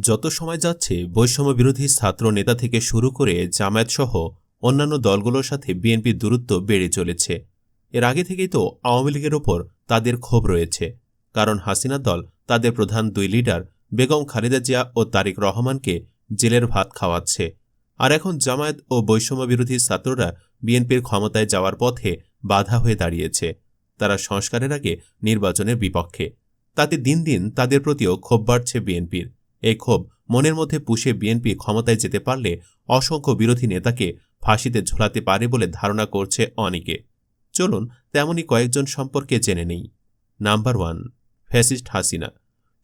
যত সময় যাচ্ছে বৈষম্য বিরোধী ছাত্র নেতা থেকে শুরু করে জামায়াত সহ অন্যান্য দলগুলোর সাথে বিএনপির দূরত্ব বেড়ে চলেছে। এর আগে থেকেই তো আওয়ামী লীগের ওপর তাদের ক্ষোভ রয়েছে। কারণ হাসিনা দল তাদের প্রধান দুই লিডার বেগম খালেদা জিয়া ও তারিক রহমানকে জেলের ভাত খাওয়াচ্ছে। আর এখন জামায়াত ও বৈষম্য বিরোধী ছাত্ররা বিএনপির ক্ষমতায় যাওয়ার পথে বাধা হয়ে দাঁড়িয়েছে। তারা সংস্কারের আগে নির্বাচনের বিপক্ষে। তাতে দিন দিন তাদের প্রতিও ক্ষোভ বাড়ছে বিএনপির। এই ক্ষোভ মনের মধ্যে পুষে বিএনপি ক্ষমতায় যেতে পারলে অসংখ্য বিরোধী নেতাকে ফাঁসিতে ঝোলাতে পারে বলে ধারণা করছে অনেকে। চলুন তেমনই কয়েকজন সম্পর্কে জেনে নেই। Number one, fascist Hasina.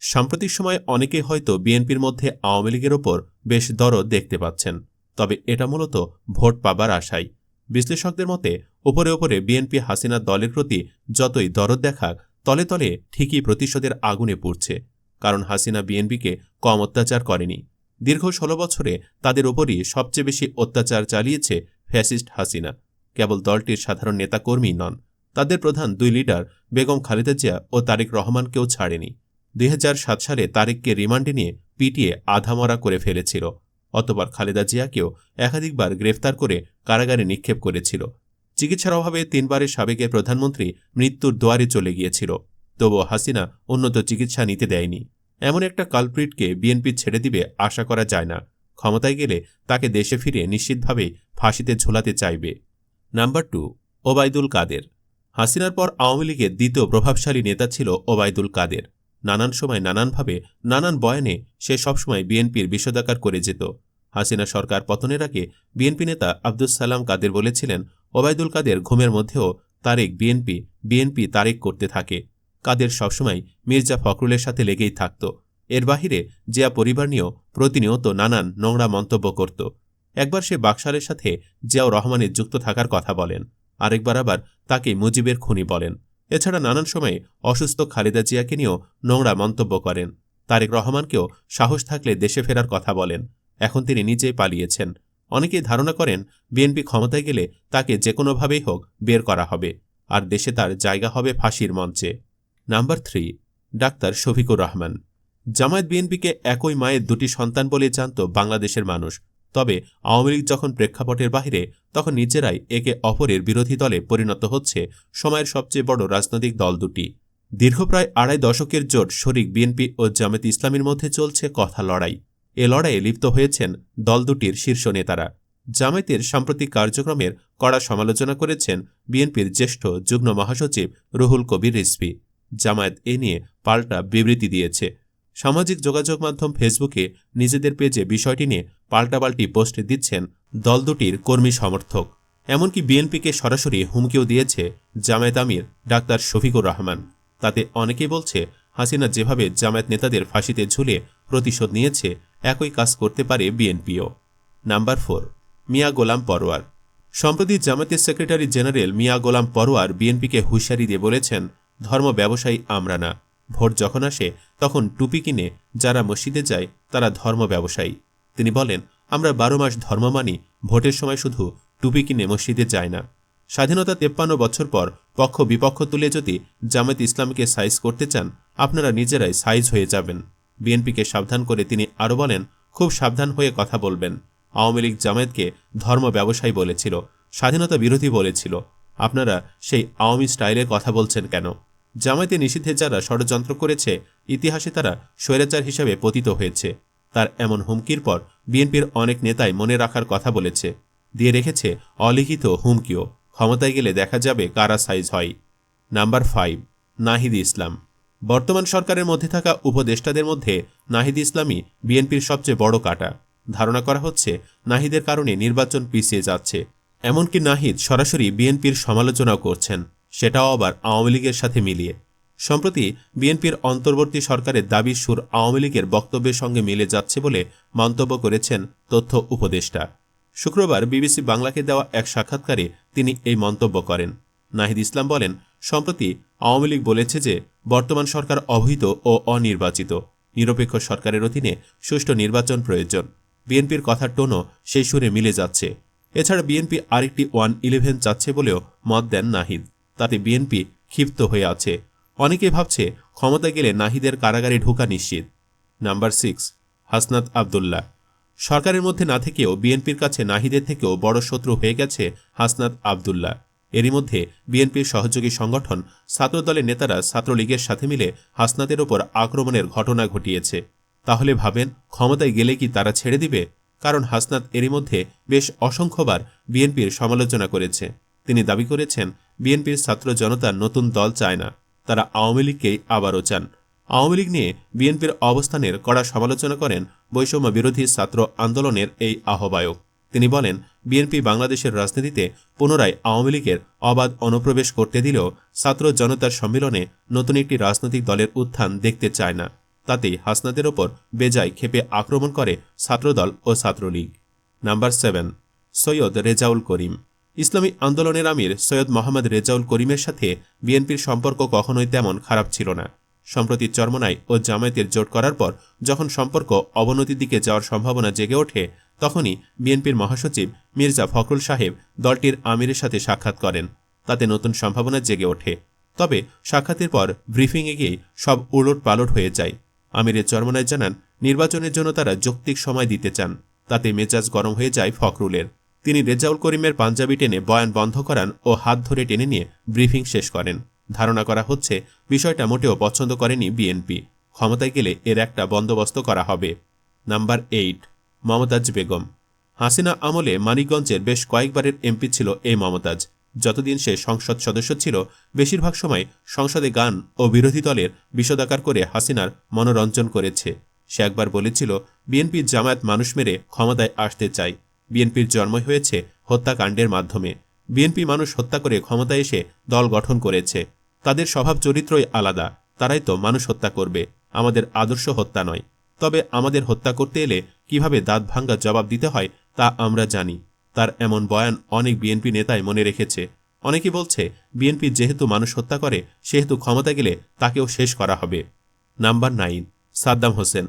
সাম্প্রতিক সময়ে অনেকে হয়তো বিএনপির মধ্যে আওয়ামী লীগের ওপর বেশ দরদ দেখতে পাচ্ছেন। তবে এটা মূলত ভোট পাবার আশায়। বিশ্লেষকদের মতে, ওপরে ওপরে বিএনপি হাসিনা দলের প্রতি যতই দরদ দেখাক, তলে তলে ঠিকই প্রতিশোধের আগুনে পুড়ছে। কারণ হাসিনা বিএনপিকে কম অত্যাচার করেনি। দীর্ঘ ষোলো বছরে তাদের ওপরই সবচেয়ে বেশি অত্যাচার চালিয়েছে ফ্যাসিস্ট হাসিনা। কেবল দলটির সাধারণ নেতাকর্মী নন, তাদের প্রধান দুই লিডার বেগম খালেদা জিয়া ও তারেক রহমানকেও ছাড়েনি। দুই হাজার সাত সালে তারেককে রিমান্ডে নিয়ে পিটিয়ে আধামরা করে ফেলেছিল, অতবার খালেদা জিয়াকেও একাধিকবার গ্রেফতার করে কারাগারে নিক্ষেপ করেছিল। চিকিৎসার অভাবে তিনবারের সাবেকের প্রধানমন্ত্রী মৃত্যুর দোয়ারে চলে গিয়েছিল, তবুও হাসিনা উন্নত চিকিৎসা নিতে দেয়নি। এমন একটা কালপ্রিটকে বিএনপি ছেড়ে দিবে আশা করা যায় না। ক্ষমতায় গেলে তাকে দেশে ফিরে নিশ্চিতভাবেই ফাঁসিতে ঝোলাতে চাইবে। Number two, Obaidul Quader. হাসিনার পর আওয়ামী লীগের দ্বিতীয় প্রভাবশালী নেতা ছিল ওবায়দুল কাদের। নানান সময় নানানভাবে, নানান বয়ানে সে সবসময় বিএনপির বিষোদাকার করে যেত। হাসিনা সরকার পতনের আগে বিএনপি নেতা আব্দুস সালাম কাদের বলেছিলেন, ওবায়দুল কাদের ঘুমের মধ্যেও তারেক বিএনপি বিএনপি তারেক করতে থাকে। কাদের সবসময় মির্জা ফখরুলের সাথে লেগেই থাকত। এর বাহিরে জিয়া পরিবার নিয়েও প্রতিনিয়ত নানান নোংরা মন্তব্য করত। একবার সে বাকশালের সাথে জিয়াও রহমানের যুক্ত থাকার কথা বলেন, আরেকবার আবার তাকে মুজিবের খুনি বলেন। এছাড়া নানান সময়ে অসুস্থ খালেদা জিয়াকে নিয়েও নোংরা মন্তব্য করেন। তারেক রহমানকেও সাহস থাকলে দেশে ফেরার কথা বলেন, এখন তিনি নিজেই পালিয়েছেন। অনেকেই ধারণা করেন, বিএনপি ক্ষমতায় গেলে তাকে যে কোনোভাবেই হোক বের করা হবে, আর দেশে তার জায়গা হবে ফাঁসির মঞ্চে। Number three, doctor Shafiqur Rahman. Jamaat বিএনপিকে একই মায়ের দুটি সন্তান বলে জানত বাংলাদেশের মানুষ। তবে আওয়ামী লীগ যখন প্রেক্ষাপটের বাহিরে, তখন নিজেরাই একে অপরের বিরোধী দলে পরিণত হচ্ছে সময়ের সবচেয়ে বড় রাজনৈতিক দল দুটি। দীর্ঘ প্রায় আড়াই দশকের জোট শরিক বিএনপি ও জামাত ইসলামীর মধ্যে চলছে কথা লড়াই। এ লড়াইয়ে লিপ্ত হয়েছেন দল দুটির শীর্ষ নেতারা। জামায়াতের সাম্প্রতিক কার্যক্রমের কড়া সমালোচনা করেছেন বিএনপির জ্যেষ্ঠ যুগ্ম মহাসচিব রুহুল কবির রিসভি জামায়াত এ নিয়ে পাল্টা বিবৃতি দিয়েছে। সামাজিক যোগাযোগ মাধ্যম ফেসবুকে নিজেদের পেজে বিষয়টি নিয়ে পাল্টাপাল্টি পোস্ট দিচ্ছেন দল দুটির কর্মী সমর্থক। এমনকি বিএনপিকে সরাসরি হুমকিও দিয়েছে জামায়াত আমির ডাক্তার শফিকুর রহমান। তাতে অনেকেই বলছে, হাসিনা যেভাবে জামায়াত নেতাদের ফাঁসিতে ঝুলে প্রতিশোধ নিয়েছে, একই কাজ করতে পারে বিএনপিও। Number four, Mia Golam Parwar. সম্প্রতি জামায়াতের সেক্রেটারি জেনারেল মিয়া গোলাম পরোয়ার বিএনপিকে হুঁশিয়ারি দিয়ে বলেছেন ধর্ম ব্যবসায়ী আমরা না। ভোট যখন আসে, তখন টুপি কিনে যারা মসজিদে যায়, তারা ধর্ম ব্যবসায়ী। তিনি বলেন, আমরা বারো মাস ধর্ম মানি, ভোটের সময় শুধু টুপি কিনে মসজিদে যায় না। স্বাধীনতা তেপ্পান্ন বছর পর পক্ষ বিপক্ষ তুলে যদি জামায়াত ইসলামকে সাইজ করতে চান, আপনারা নিজেরাই সাইজ হয়ে যাবেন। বিএনপিকে সাবধান করে তিনি আরও বলেন, খুব সাবধান হয়ে কথা বলবেন। আওয়ামী লীগ জামায়াতকে ধর্ম ব্যবসায়ী বলেছিল, স্বাধীনতা বিরোধী বলেছিল। আপনারা সেই আওয়ামী স্টাইলে কথা বলছেন কেন? জামায়াতে নিষিদ্ধে যারা ষড়যন্ত্র করেছে, ইতিহাসে তারা স্বৈরাচার হিসেবে পতিত হয়েছে। তার এমন হুমকির পর বিএনপির অনেক নেতাই মনে রাখার কথা বলেছে। দিয়ে রেখেছে অলিখিত হুমকিও। ক্ষমতায় গেলে দেখা যাবে কারা সাইজ হয়। Number five, Nahid Islam. বর্তমান সরকারের মধ্যে থাকা উপদেষ্টাদের মধ্যে নাহিদ ইসলামই বিএনপির সবচেয়ে বড় কাটা। ধারণা করা হচ্ছে, নাহিদের কারণে নির্বাচন পিছিয়ে যাচ্ছে। এমনকি নাহিদ সরাসরি বিএনপির সমালোচনাও করছেন, সেটাও আবার আওয়ামী লীগের সাথে মিলিয়ে। সম্প্রতি বিএনপির অন্তর্বর্তী সরকারের দাবি সুর আওয়ামী লীগের বক্তব্যের সঙ্গে মিলে যাচ্ছে বলে মন্তব্য করেছেন তথ্য উপদেষ্টা। শুক্রবার বিবিসি বাংলাকে দেওয়া এক সাক্ষাৎকারে তিনি এই মন্তব্য করেন। নাহিদ ইসলাম বলেন, সম্প্রতি আওয়ামী লীগ বলেছে যে বর্তমান সরকার অবৈধ ও অনির্বাচিত। নিরপেক্ষ সরকারের অধীনে সুষ্ঠু নির্বাচন প্রয়োজন। বিএনপির কথার টোনও সেই সুরে মিলে যাচ্ছে। এছাড়া বিএনপি আরেকটি ওয়ান ইলেভেন চাচ্ছে বলেও মত দেন নাহিদ। তাতে বিএনপি ক্ষিপ্ত হয়ে আছে। অনেকে ভাবছে ক্ষমতা গেলে নাহিদের কারাগারে ঢোকা নিশ্চিত। Number six Hasnat Abdullah. সরকারের মধ্যে না থেকেও বিএনপির কাছে নাহিদের থেকেও বড় শত্রু হয়ে গেছে হাসনাত আবদুল্লাহ। এরই মধ্যে বিএনপির সহযোগী সংগঠন ছাত্রদলের নেতারা ছাত্রলীগের সাথে মিলে হাসনাতের ওপর আক্রমণের ঘটনা ঘটিয়েছে। তাহলে ভাবেন, ক্ষমতায় গেলে কি তারা ছেড়ে দিবে? কারণ হাসনাত এরই মধ্যে বেশ অসংখ্যবার বিএনপির সমালোচনা করেছে। তিনি দাবি করেছেন, বিএনপির ছাত্র জনতা নতুন দল চায় না। তারা আওয়ামী লীগকেই আবারও চান। আওয়ামী লীগ নিয়ে বিএনপির অবস্থানের কড়া সমালোচনা করেন বৈষম্য বিরোধী ছাত্র আন্দোলনের এই আহ্বায়ক। তিনি বলেন, বিএনপি বাংলাদেশের রাজনীতিতে পুনরায় আওয়ামী লীগের অবাধ অনুপ্রবেশ করতে দিলেও ছাত্র জনতার সম্মেলনে নতুন একটি রাজনৈতিক দলের উত্থান দেখতে চায় না। তাতেই হাসনাদের ওপর বেজায় ক্ষেপে আক্রমণ করে ছাত্রদল ও Chhatra League. Number seven, Syed Rezaul Karim. ইসলামী আন্দোলনের আমির সৈয়দ মোহাম্মদ রেজাউল করিমের সাথে বিএনপির সম্পর্ক কখনোই তেমন খারাপ ছিল না। সম্প্রতি চরমনায় ও জামায়াতের জোট করার পর যখন সম্পর্ক অবনতির দিকে যাওয়ার সম্ভাবনা জেগে ওঠে, তখনই বিএনপির মহাসচিব মির্জা ফখরুল সাহেব দলটির আমিরের সাথে সাক্ষাৎ করেন। তাতে নতুন সম্ভাবনা জেগে ওঠে। তবে সাক্ষাতের পর ব্রিফিংয়ে গিয়ে সব উলট পালট হয়ে যায়। আমিরের চরমনায় জানান, নির্বাচনের জন্য তারা যৌক্তিক সময় দিতে চান। তাতে মেজাজ গরম হয়ে যায় ফখরুলের। তিনি রেজাউল করিমের পাঞ্জাবি টেনে বয়ান বন্ধ করান ও হাত ধরে টেনে নিয়ে ব্রিফিং শেষ করেন। ধারণা করা হচ্ছে, বিষয়টা মোটেও পছন্দ করেনি বিএনপি। ক্ষমতায় গেলে এর একটা বন্দোবস্ত করা হবে। Number eight, Momtaz Begum. Hasina আমলে মানিকগঞ্জের বেশ কয়েকবারের এমপি ছিল এই মমতাজ। যতদিন সে সংসদ সদস্য ছিল, বেশিরভাগ সময় সংসদে গান ও বিরোধী দলের বিষদাকার করে হাসিনার মনোরঞ্জন করেছে। সে একবার বলেছিল, বিএনপির জামায়াত মানুষ মেরে ক্ষমতায় আসতে চায় বিএনপির জন্মই হয়েছে হত্যাকাণ্ডের মাধ্যমে। বিএনপি মানুষ হত্যা করে ক্ষমতায় এসে দল গঠন করেছে। তাদের স্বভাব চরিত্রই আলাদা। তারাই তো মানুষ হত্যা করবে। আমাদের আদর্শ হত্যা নয়। তবে আমাদের হত্যা করতে এলে কীভাবে দাঁত ভাঙ্গা জবাব দিতে হয় তা আমরা জানি। তার এমন বয়ান অনেক বিএনপি নেতাই মনে রেখেছে। অনেকে বলছে, বিএনপি যেহেতু মানুষ হত্যা করে, সেহেতু ক্ষমতা গেলে তাকেও শেষ করা হবে। Number nine, Saddam Hossain.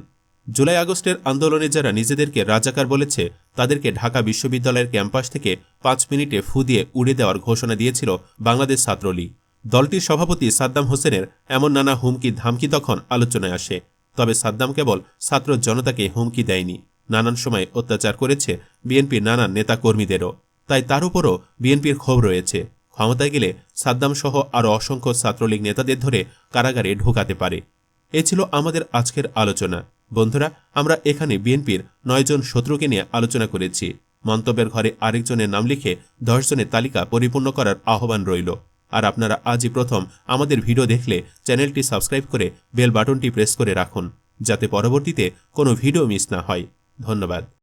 July আগস্টের আন্দোলনে যারা নিজেদেরকে রাজাকার বলেছে, তাদেরকে ঢাকা বিশ্ববিদ্যালয়ের ক্যাম্পাস থেকে পাঁচ মিনিটে ফু দিয়ে উড়ে দেওয়ার ঘোষণা দিয়েছিল বাংলাদেশ ছাত্রলীগ। দলটির সভাপতি সাদ্দাম হোসেনের এমন নানা হুমকি ধামকি তখন আলোচনায় আসে। তবে সাদ্দাম কেবল ছাত্র জনতাকে হুমকি দেয়নি। নানান সময় অত্যাচার করেছে বিএনপির নানান নেতা কর্মীদেরও তাই তার উপরও বিএনপির ক্ষোভ রয়েছে। ক্ষমতায় গেলে সাদ্দাম সহ আরও অসংখ্য ছাত্রলীগ নেতাদের ধরে কারাগারে ঢোকাতে পারে। এ ছিল আমাদের আজকের আলোচনা। বন্ধুরা, আমরা এখানে বিএনপির নয়জন শত্রুকে নিয়ে আলোচনা করেছি। মন্তব্যের ঘরে আরেকজনের নাম লিখে দশজনের তালিকা পরিপূর্ণ করার আহ্বান রইল। আর আপনারা আজই প্রথম আমাদের ভিডিও দেখলে চ্যানেলটি সাবস্ক্রাইব করে বেল বাটনটি প্রেস করে রাখুন, যাতে পরবর্তীতে কোনো ভিডিও মিস না হয়। ধন্যবাদ।